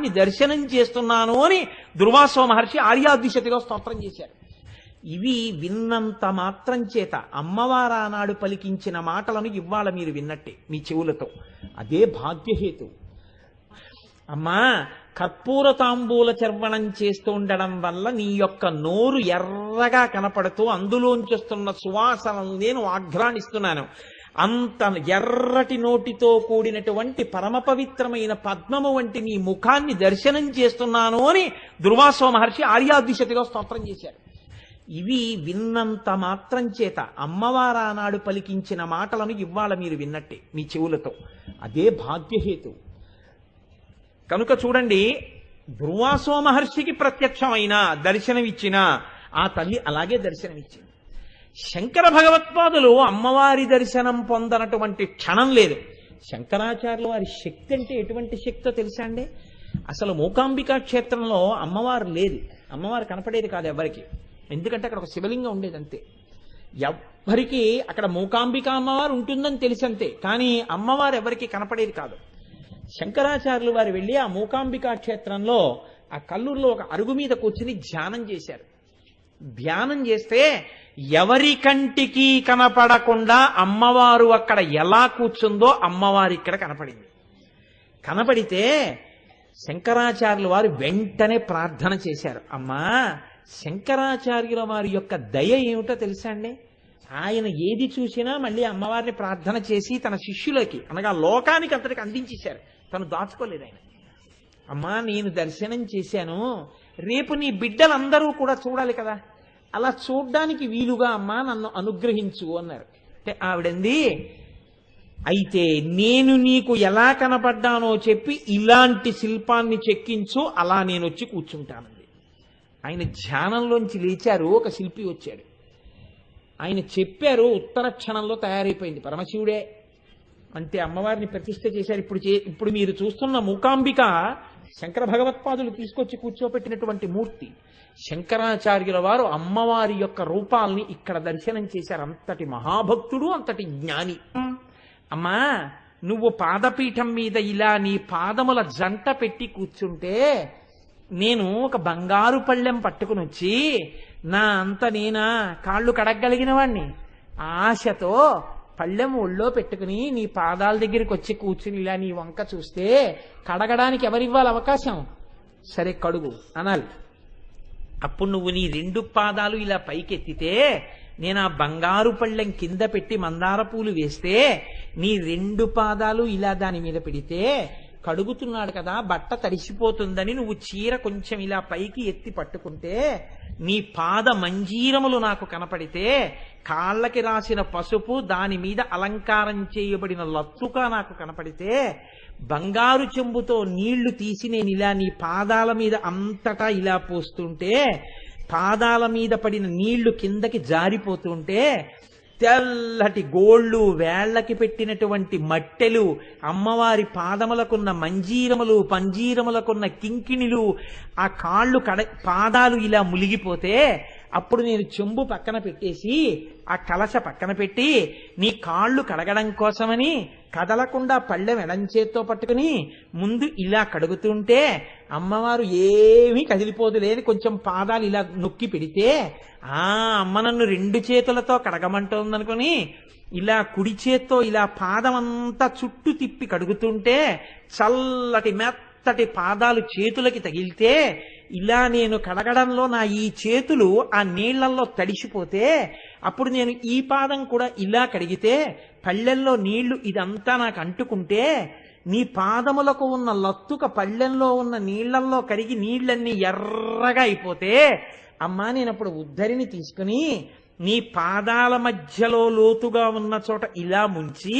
విగ్రహాన్ని దర్శనం చేస్తున్నాను అని దుర్వాసో మహర్షి ఆర్యాదిశతిలో స్తోత్రం చేశారు ఇవి విన్నంత మాత్రం చేత అమ్మవారానాడు పలికించిన మాటలను ఇవాళ మీరు విన్నట్టే మీ చెవులతో. అదే భాగ్యహేతు. అమ్మా కర్పూర తాంబూల చర్వణం చేస్తూ ఉండడం వల్ల నీ యొక్క నోరు ఎర్రగా కనపడుతూ అందులోంచి వస్తున్న సువాసనలు నేను ఆఘ్రాణిస్తున్నాను. అంత ఎర్రటి నోటితో కూడినటువంటి పరమ పవిత్రమైన పద్మము వంటి నీ ముఖాన్ని దర్శనం చేస్తున్నాను అని దుర్వాసో మహర్షి ఆర్యాదిశతిలో స్తోత్రం చేశారు ఇవి విన్నంత మాత్రం చేత అమ్మవారానాడు పలికించిన మాటలను ఇవాళ మీరు విన్నట్టే మీ చెవులతో. అదే భాగ్యహేతు. కనుక చూడండి దుర్వాసో మహర్షికి ప్రత్యక్షమైన దర్శనమిచ్చిన ఆ తల్లి అలాగే దర్శనమిచ్చింది. శంకర భగవత్పాదులు అమ్మవారి దర్శనం పొందనటువంటి క్షణం లేదు. శంకరాచార్యుల వారి శక్తి అంటే ఎటువంటి శక్తో తెలుసా అండి? అసలు మూకాంబికా క్షేత్రంలో అమ్మవారు లేదు. అమ్మవారు కనపడేది కాదు ఎవరికి ఎందుకంటే అక్కడ ఒక శివలింగం ఉండేది అంతే ఎవ్వరికి అక్కడ మూకాంబిక అమ్మవారు ఉంటుందని తెలిసంతే. కానీ అమ్మవారు ఎవరికి కనపడేది కాదు. శంకరాచార్యులు వారు వెళ్ళి ఆ మూకాంబికా క్షేత్రంలో ఆ కల్లూరులో ఒక అరుగు మీద కూర్చుని ధ్యానం చేశారు. ధ్యానం చేస్తే ఎవరి కంటికి కనపడకుండా అమ్మవారు అక్కడ ఎలా కూర్చుందో అమ్మవారి ఇక్కడ కనపడింది. కనపడితే శంకరాచార్యుల వారు వెంటనే ప్రార్థన చేశారు. అమ్మా శంకరాచార్యుల వారి యొక్క దయ ఏమిటో తెలుసా అండి? ఆయన ఏది చూసినా మళ్ళీ అమ్మవారిని ప్రార్థన చేసి తన శిష్యులకి అనగా లోకానికి అంతటికి అందించేశారు. తను దాచుకోలేదు ఆయన. అమ్మా నేను దర్శనం చేశాను. రేపు నీ బిడ్డలందరూ కూడా చూడాలి కదా. అలా చూడ్డానికి వీలుగా అమ్మా నన్ను అనుగ్రహించు అన్నారు. అంటే ఆవిడంది అయితే నేను నీకు ఎలా కనపడ్డానో చెప్పి ఇలాంటి శిల్పాన్ని చెక్కించు అలా నేను వచ్చి కూర్చుంటానంది. ఆయన ధ్యానంలోంచి లేచారు ఒక శిల్పి వచ్చాడు. ఆయన చెప్పారు ఉత్తర క్షణంలో తయారైపోయింది పరమశివుడే అంటే అమ్మవారిని ప్రతిష్ట చేశారు ఇప్పుడు చే- ఇప్పుడు మీరు చూస్తున్న మూకాంబిక శంకర భగవత్పాదులు తీసుకొచ్చి కూర్చోపెట్టినటువంటి మూర్తి శంకరాచార్యుల వారు అమ్మవారి యొక్క రూపాల్ని ఇక్కడ దర్శనం చేశారు. అంతటి మహాభక్తుడు అంతటి జ్ఞాని. అమ్మా నువ్వు పాదపీఠం మీద ఇలా నీ పాదముల జంట పెట్టి కూర్చుంటే నేను ఒక బంగారు పళ్ళెం పట్టుకుని వచ్చి నా అంత నేనా కాళ్ళు కడగలిగిన వాణ్ణి. ఆశతో పళ్ళెం ఒళ్ళో పెట్టుకుని నీ పాదాల దగ్గరికి వచ్చి కూర్చుని ఇలా నీ వంక చూస్తే కడగడానికి ఎవరివ్వాలి అవకాశం? సరే కడుగు అనాలి. అప్పుడు నువ్వు నీ రెండు పాదాలు ఇలా పైకెత్తితే నేను ఆ బంగారు పళ్ళెం కింద పెట్టి మందార పూలు వేస్తే నీ రెండు పాదాలు ఇలా దాని మీద పెడితే కడుగుతున్నాడు కదా బట్ట తడిసిపోతుందని నువ్వు చీర కొంచెం ఇలా పైకి ఎత్తి పట్టుకుంటే నీ పాద మంజీరములు నాకు కనపడితే కాళ్ళకి రాసిన పసుపు దాని మీద అలంకారం చేయబడిన లత్తుక నాకు కనపడితే బంగారు చెంబుతో నీళ్ళు తీసి నేను ఇలా నీ పాదాల మీద అంతటా ఇలా పోస్తుంటే పాదాల మీద పడిన నీళ్ళు కిందకి జారిపోతుంటే తెల్లటి గోళ్ళు వేళ్ళకి పెట్టినటువంటి మట్టెలు అమ్మవారి పాదములకున్న మంజీరములు పంజీరములకున్న కింకిణిలు ఆ కాళ్ళు కడ పాదాలు ఇలా ములిగిపోతే అప్పుడు నేను చెంబు పక్కన పెట్టేసి ఆ కలశ పక్కన పెట్టి నీ కాళ్ళు కడగడం కోసమని కదలకుండా పళ్ళెం ఎడంచేత్తో పట్టుకుని ముందు ఇలా కడుగుతుంటే అమ్మవారు ఏమీ కదిలిపోదు లేని కొంచెం పాదాలు ఇలా నొక్కి పెడితే ఆ అమ్మ నన్ను రెండు చేతులతో కడగమంటోందనుకుని ఇలా కుడి చేత్తో ఇలా పాదం అంతా చుట్టూ తిప్పి కడుగుతుంటే చల్లటి మెత్తటి పాదాలు చేతులకి తగిలితే ఇలా నేను కడగడంలో నా ఈ చేతులు ఆ నీళ్ళల్లో తడిసిపోతే అప్పుడు నేను ఈ పాదం కూడా ఇలా కడిగితే పళ్ళెంలో నీళ్ళు ఇదంతా నాకు అంటుకుంటే నీ పాదములకు ఉన్న లత్తుక పళ్ళెంలో ఉన్న నీళ్ళల్లో కరిగి నీళ్ళన్నీ ఎర్రగా అయిపోతే అమ్మా నేను అప్పుడు ఉద్ధరిని తీసుకుని నీ పాదాల మధ్యలో లోతుగా ఉన్న చోట ఇలా ముంచి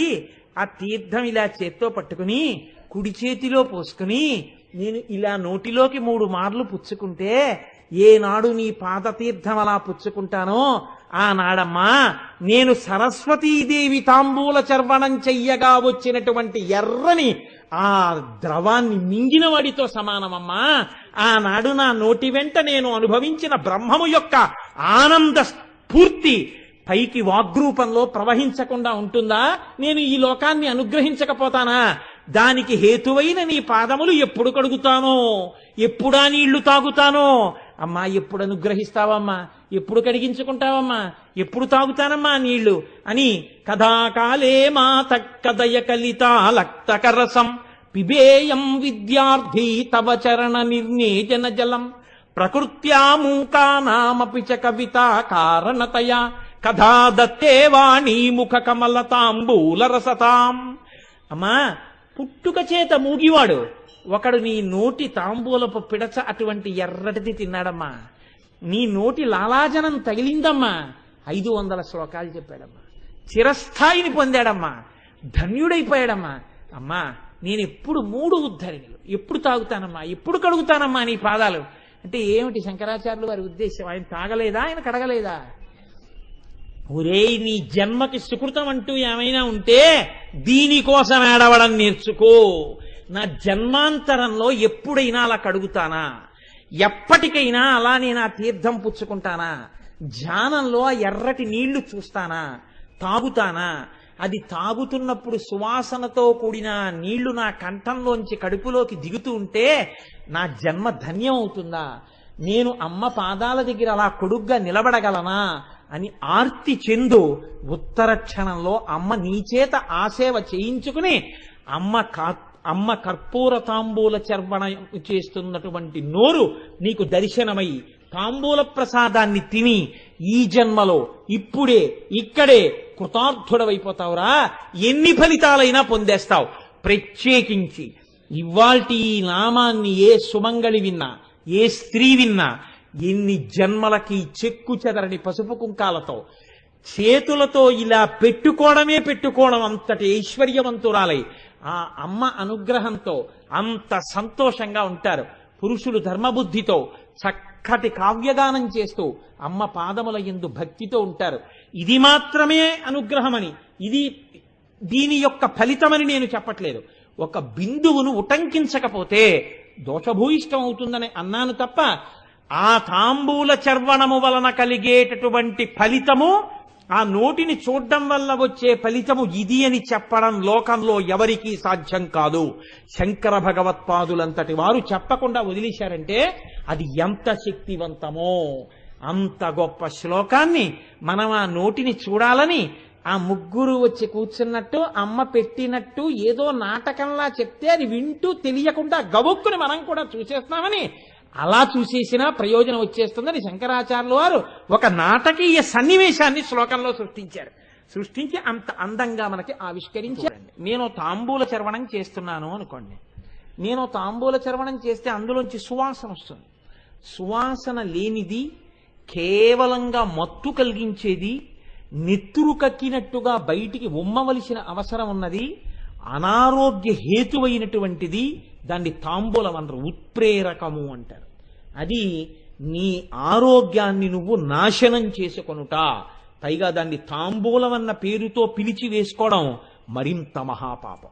ఆ తీర్థం ఇలా చేత్తో పట్టుకుని కుడి చేతిలో పోసుకుని నేను ఇలా నోటిలోకి మూడు మార్లు పుచ్చుకుంటే ఏనాడు నీ పాదతీర్థం అలా పుచ్చుకుంటానో ఆనాడమ్మా నేను సరస్వతీదేవి తాంబూల చర్వణం చెయ్యగా వచ్చినటువంటి ఎర్రని ఆ ద్రవాన్ని మింగిన వాడితో సమానమమ్మా. ఆనాడు నా నోటి వెంట నేను అనుభవించిన బ్రహ్మము యొక్క ఆనంద స్ఫూర్తి పైకి వాగ్రూపంలో ప్రవహించకుండా ఉంటుందా? నేను ఈ లోకాన్ని అనుగ్రహించకపోతానా? దానికి హేతువైన నీ పాదములు ఎప్పుడు కడుగుతానో ఎప్పుడా నీళ్ళు తాగుతానో అమ్మా ఎప్పుడు అనుగ్రహిస్తావమ్మా? ఎప్పుడు కడిగించుకుంటావమ్మా? ఎప్పుడు తాగుతానమ్మా నీళ్ళు? అని కథాకాలే మా కదయ కలిత లక్తకరసం పిబేయం విద్యార్థి తవ చరణ నిర్ణేజన జలం. ప్రకృత్యా మూకానామపి చ కవిత కారణతయా. కథా దత్తే వాణీ ముఖ కమలతాంబూల రసతాం. అమ్మా పుట్టుక చేత మూగివాడు. ఒకడు నీ నోటి తాంబూలపు పిడచ అటువంటి ఎర్రటిది తిన్నాడమ్మా. నీ నోటి లాలాజనం తగిలిందమ్మా. ఐదు వందల శ్లోకాలు చెప్పాడమ్మా. చిరస్థాయిని పొందాడమ్మా. ధన్యుడైపోయాడమ్మా. అమ్మా నేను ఎప్పుడు మూడు ఉద్ధరిణులు. ఎప్పుడు తాగుతానమ్మా? ఎప్పుడు కడుగుతానమ్మా నీ పాదాలు? అంటే ఏమిటి శంకరాచార్యులు వారి ఉద్దేశం? ఆయన తాగలేదా? ఆయన కడగలేదా? ఒరేయ్ నీ జన్మకి సుకృతం అంటూ ఏమైనా ఉంటే దీనికోసం ఏడవడం నేర్చుకో. నా జన్మాంతరంలో ఎప్పుడైనా అలా కడుగుతానా? ఎప్పటికైనా అలా నేను ఆ తీర్థం పుచ్చుకుంటానా? ధ్యానంలో ఆ ఎర్రటి నీళ్ళు చూస్తానా? తాగుతానా? అది తాగుతున్నప్పుడు సువాసనతో కూడిన నీళ్ళు నా కంఠంలోంచి కడుపులోకి దిగుతూ ఉంటే నా జన్మ ధన్యం అవుతుందా? నేను అమ్మ పాదాల దగ్గర అలా కొడుగ్గా నిలబడగలనా? అని ఆర్తి చెందు ఉత్తర క్షణంలో అమ్మ నీచేత ఆసేవ చేయించుకుని అమ్మ కా అమ్మ కర్పూర తాంబూల చర్వణ చేస్తున్నటువంటి నోరు నీకు దర్శనమై తాంబూల ప్రసాదాన్ని తిని ఈ జన్మలో ఇప్పుడే ఇక్కడే కృతార్థుడవైపోతావురా. ఎన్ని ఫలితాలైనా పొందేస్తావు. ప్రత్యేకించి ఇవాల్టి ఈ నామాన్ని ఏ సుమంగళి విన్నా ఏ స్త్రీ విన్నా ఎన్ని జన్మలకి చెక్కు చెదరని పసుపు కుంకాలతో చేతులతో ఇలా పెట్టుకోవడమే పెట్టుకోవడం అంతటి ఐశ్వర్యవంతురాలై ఆ అమ్మ అనుగ్రహంతో అంత సంతోషంగా ఉంటారు. పురుషులు ధర్మబుద్ధితో చక్కటి కావ్యగానం చేస్తూ అమ్మ పాదముల ఎందు భక్తితో ఉంటారు. ఇది మాత్రమే అనుగ్రహమని ఇది దీని యొక్క ఫలితమని నేను చెప్పట్లేదు. ఒక బిందువును ఉటంకించకపోతే దోషభూయిష్టం అవుతుందని అన్నాను తప్ప ఆ తాంబూల చర్వణము వలన కలిగేటటువంటి ఫలితము ఆ నోటిని చూడడం వల్ల వచ్చే ఫలితము ఇది అని చెప్పడం లోకంలో ఎవరికీ సాధ్యం కాదు. శంకర భగవత్పాదులంతటి వారు చెప్పకుండా వదిలేశారంటే అది ఎంత శక్తివంతమో అంత గొప్ప శ్లోకాన్ని మనం ఆ నోటిని చూడాలని ఆ ముగ్గురు వచ్చి కూర్చున్నట్టు అమ్మ పెట్టినట్టు ఏదో నాటకంలా చెప్తే అది వింటూ తెలియకుండా గబుక్కుని మనం కూడా చూసేస్తామని అలా చూసేసినా ప్రయోజనం వచ్చేస్తుందని శంకరాచార్యుల వారు ఒక నాటకీయ సన్నివేశాన్ని శ్లోకంలో సృష్టించారు. సృష్టించి అంత అందంగా మనకి ఆవిష్కరించారు. నేను తాంబూల చర్వణం చేస్తున్నాను అనుకోండి. నేను తాంబూల చర్వణం చేస్తే అందులోంచి సువాసన వస్తుంది. సువాసన లేనిది కేవలంగా మత్తు కలిగించేది నెత్తురు కక్కినట్టుగా బయటికి ఉమ్మవలసిన అవసరం ఉన్నది అనారోగ్య హేతువైనటువంటిది దాన్ని తాంబూలం అనరు ఉత్ప్రేరకము అంటారు. అది నీ ఆరోగ్యాన్ని నువ్వు నాశనం చేసుకొనుట పైగా దాన్ని తాంబూలం అన్న పేరుతో పిలిచి వేసుకోవడం మరింత మహాపాపం.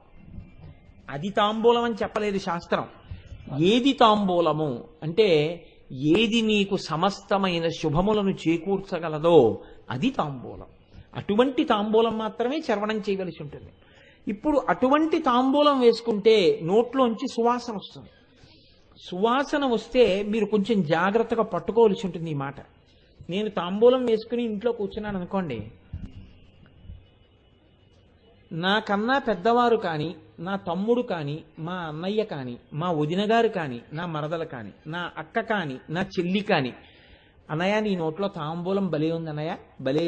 అది తాంబూలం అని చెప్పలేదు శాస్త్రం. ఏది తాంబూలము? అంటే ఏది నీకు సమస్తమైన శుభములను చేకూర్చగలదో అది తాంబూలం. అటువంటి తాంబూలం మాత్రమే చర్వణం చేయవలసి ఉంటుంది. ఇప్పుడు అటువంటి తాంబూలం వేసుకుంటే నోట్లోంచి సువాసన వస్తుంది. సువాసన వస్తే మీరు కొంచెం జాగ్రత్తగా పట్టుకోవలసి ఉంటుంది ఈ మాట. నేను తాంబూలం వేసుకుని ఇంట్లో కూర్చున్నాను అనుకోండి. నాకన్నా పెద్దవారు కానీ నా తమ్ముడు కానీ మా అన్నయ్య కానీ మా వదిన గారు కానీ నా మరదలు కానీ నా అక్క కానీ నా చెల్లి కానీ అన్నయ్య నీ నోట్లో తాంబూలం బలే ఉంది అన్నయ్య భలే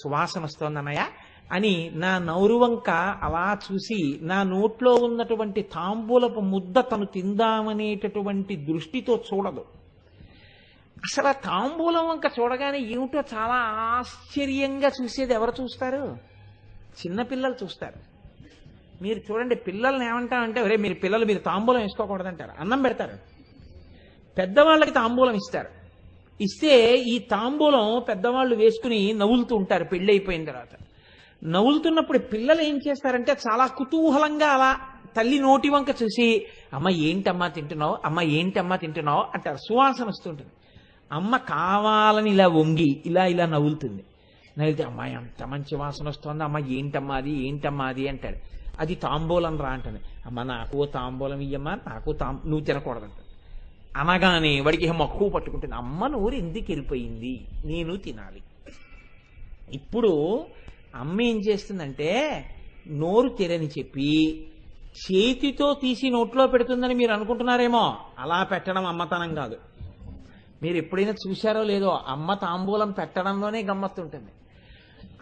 సువాసన వస్తోంది అన్నయ్య అని నా నౌరువంక అలా చూసి నా నోట్లో ఉన్నటువంటి తాంబూలపు ముద్ద తను తిందామనేటటువంటి దృష్టితో చూడదు. అసలు తాంబూలం వంక చూడగానే ఏమిటో చాలా ఆశ్చర్యంగా చూసేది ఎవరు చూస్తారు? చిన్నపిల్లలు చూస్తారు. మీరు చూడండి పిల్లల్ని ఏమంటారంటే ఒరే మీరు పిల్లలు మీరు తాంబూలం వేసుకోకూడదంటారు. అన్నం పెడతారు. పెద్దవాళ్ళకి తాంబూలం ఇస్తారు. ఇస్తే ఈ తాంబూలం పెద్దవాళ్ళు వేసుకుని నవ్వులుతూ ఉంటారు పెళ్ళి అయిపోయిన తర్వాత. నవ్వులుతున్నప్పుడు పిల్లలు ఏం చేస్తారంటే చాలా కుతూహలంగా అలా తల్లి నోటి వంక చూసి అమ్మ ఏంటమ్మా తింటున్నావు? అమ్మ ఏంటమ్మా తింటున్నావు? అంటారు. సువాసన వస్తుంటుంది. అమ్మ కావాలని ఇలా వంగి ఇలా ఇలా నవ్వులుతుంది. నవ్వితే అమ్మాయి ఎంత మంచి వాసన వస్తుంది. అమ్మ ఏంటమ్మా అది ఏంటమ్మా అది? అంటాడు. అది తాంబూలం రా అంటని అమ్మ నాకు తాంబూలం ఇయ్యమ్మా నాకు తాం నువ్వు తినకూడదంట అనగానే వాడికి మక్కువ పట్టుకుంటుంది. అమ్మ నోరు ఎందుకు వెళ్ళిపోయింది నేను తినాలి. ఇప్పుడు అమ్మ ఏం చేస్తుందంటే నోరు తెరని చెప్పి చేతితో తీసి నోట్లో పెడుతుందని మీరు అనుకుంటున్నారేమో. అలా పెట్టడం అమ్మతనం కాదు. మీరు ఎప్పుడైనా చూశారో లేదో అమ్మ తాంబూలం పెట్టడంలోనే గమ్మత్తుంటుంది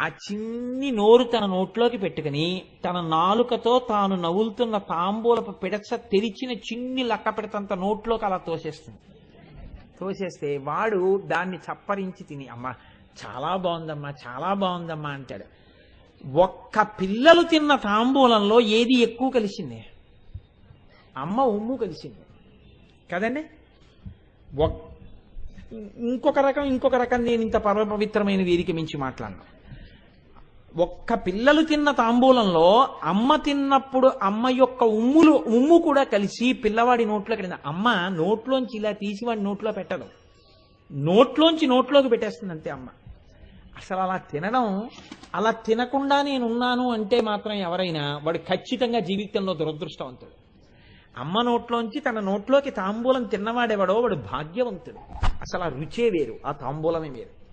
ఆ చిన్ని నోరు తన నోట్లోకి పెట్టుకుని తన నాలుకతో తాను నవ్వులుతున్న తాంబూలపు పిడచ తెరిచిన చిన్ని లక్క పెడతంత నోట్లోకి అలా తోసేస్తుంది. తోసేస్తే వాడు దాన్ని చప్పరించి తిని అమ్మ చాలా బాగుందమ్మా చాలా బాగుందమ్మా అంటాడు. ఒక్క పిల్లలు తిన్న తాంబూలంలో ఏది ఎక్కువ కలిసింది? అమ్మ ఉమ్ము కలిసింది. కదండి? ఒక్- ఇంకొక రకం ఇంకొక రకం నేను ఇంత పరమపవిత్రమైన వేదిక మించి మాట్లాడను. ఒక్క పిల్లలు తిన్న తాంబూలంలో అమ్మ తిన్నప్పుడు అమ్మ యొక్క ఉమ్ములు ఉమ్ము కూడా కలిసి పిల్లవాడి నోట్లో వెళ్ళింది అమ్మ నోట్లోంచి ఇలా తీసి వాడి నోట్లో పెట్టదు. నోట్లోంచి నోట్లోకి పెట్టేస్తుంది అంతే అమ్మ. అసలు అలా తినడం అలా తినకుండా నేనున్నాను అంటే మాత్రం ఎవరైనా వాడు ఖచ్చితంగా జీవితంలో దురదృష్టవంతుడు. అమ్మ నోట్లోంచి తన నోట్లోకి తాంబూలం తిన్నవాడెవడో వాడు భాగ్యవంతుడు. అసలు ఆ రుచే వేరు ఆ తాంబూలమే వేరు.